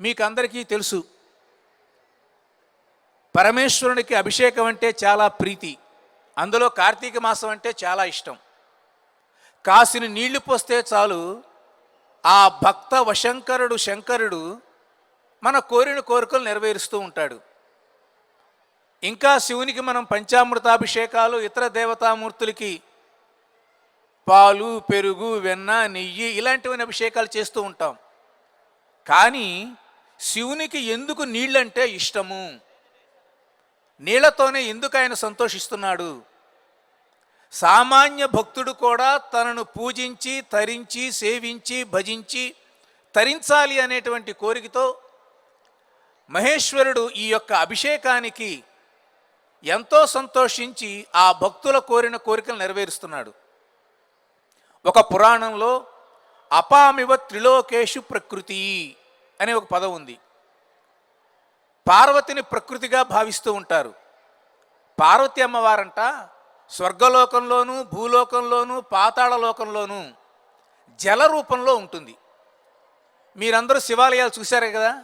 మీకు అందరికీ తెలుసు పరమేశ్వరునికి అభిషేకం అంటే చాలా ప్రీతి. అందులో కార్తీక మాసం అంటే చాలా ఇష్టం. కాసిన నీళ్ళు పోస్తే చాలు ఆ భక్త వశంకరుడు శంకరుడు మన కోరిన కోరికలు నెరవేరుస్తూ ఉంటాడు. ఇంకా శివునికి మనం పంచామృతాభిషేకాలు ఇతర దేవతామూర్తులకి పాలు పెరుగు వెన్న నెయ్యి ఇలాంటివన్నీ అభిషేకాలు చేస్తూ ఉంటాం. కానీ శివునికి ఎందుకు నీళ్ళంటే ఇష్టము? నీళ్ళతోనే ఎందుకు ఆయన సంతోషిస్తున్నాడు? సామాన్య భక్తుడు కూడా తనను పూజించి తరించి సేవించి భజించి తరించాలి అనేటువంటి కోరికతో మహేశ్వరుడు ఈ యొక్క అభిషేకానికి ఎంతో సంతోషించి ఆ భక్తుల కోరిన కోరికలు నెరవేరుస్తున్నాడు. ఒక పురాణంలో అపామివ త్రిలోకేషు ప్రకృతి అనే ఒక పదం ఉంది. పార్వతిని ప్రకృతిగా భావిస్తూ ఉంటారు. పార్వతి అమ్మవారంట స్వర్గలోకంలోనూ భూలోకంలోనూ పాతాళలోకంలోనూ జల రూపంలో ఉంటుంది. మీరందరూ శివాలయాలు చూశారే కదా?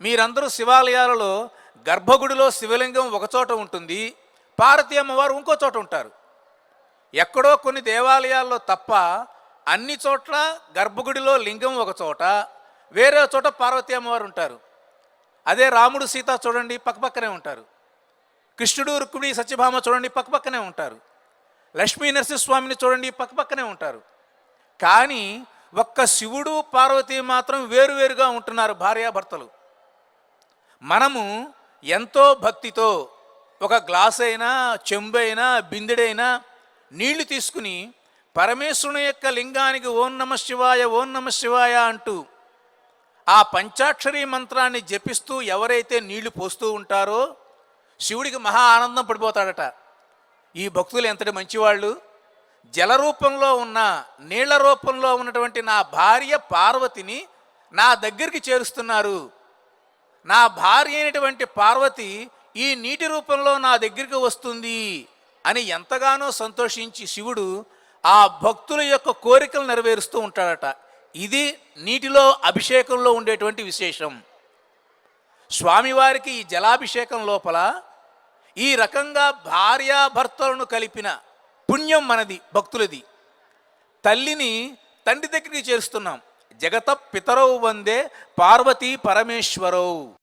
మీరందరూ శివాలయాలలో గర్భగుడిలో శివలింగం ఒకచోట ఉంటుంది పార్వతీ అమ్మవారు ఇంకో చోట ఉంటారు. ఎక్కడో కొన్ని దేవాలయాల్లో తప్ప అన్ని చోట్ల గర్భగుడిలో లింగం ఒక చోట వేరే చోట పార్వతీ అమ్మవారు ఉంటారు. అదే రాముడు సీత చూడండి పక్కపక్కనే ఉంటారు. కృష్ణుడు రుక్మిణి సత్యభామ చూడండి పక్కపక్కనే ఉంటారు. లక్ష్మీ నరసింహస్వామిని చూడండి పక్కపక్కనే ఉంటారు. కానీ ఒక్క శివుడు పార్వతి మాత్రం వేరువేరుగా ఉంటున్నారు భార్యాభర్తలు. మనము ఎంతో భక్తితో ఒక గ్లాస్ అయినా చెంబు అయినా బిందెడైనా నీళ్ళు తీసుకుని పరమేశ్వరుని యొక్క లింగానికి ఓం నమ శివాయ ఓం నమ శివాయ అంటూ ఆ పంచాక్షరి మంత్రాన్ని జపిస్తూ ఎవరైతే నీళ్ళు పోస్తూ ఉంటారో శివుడికి మహా ఆనందం పడిపోతాడట. ఈ భక్తులు ఎంతటి మంచివాళ్ళు. జల రూపంలో ఉన్న నీళ్ళ రూపంలో ఉన్నటువంటి నా భార్య పార్వతిని నా దగ్గరికి చేరుస్తున్నారు. నా భార్య అయినటువంటి పార్వతి ఈ నీటి రూపంలో నా దగ్గరికి వస్తుంది అని ఎంతగానో సంతోషించి శివుడు ఆ భక్తుల యొక్క కోరికలు నెరవేరుస్తూ ఉంటాడట. ఇది నీటిలో అభిషేకంలో ఉండేటువంటి విశేషం. స్వామివారికి ఈ జలాభిషేకం లోపల ఈ రకంగా భార్యాభర్తలను కలిపిన పుణ్యం మనది భక్తులది. తల్లిని తండ్రి దగ్గరికి చేరుస్తున్నాం. జగత పితరవు వందే పార్వతీ పరమేశ్వరవు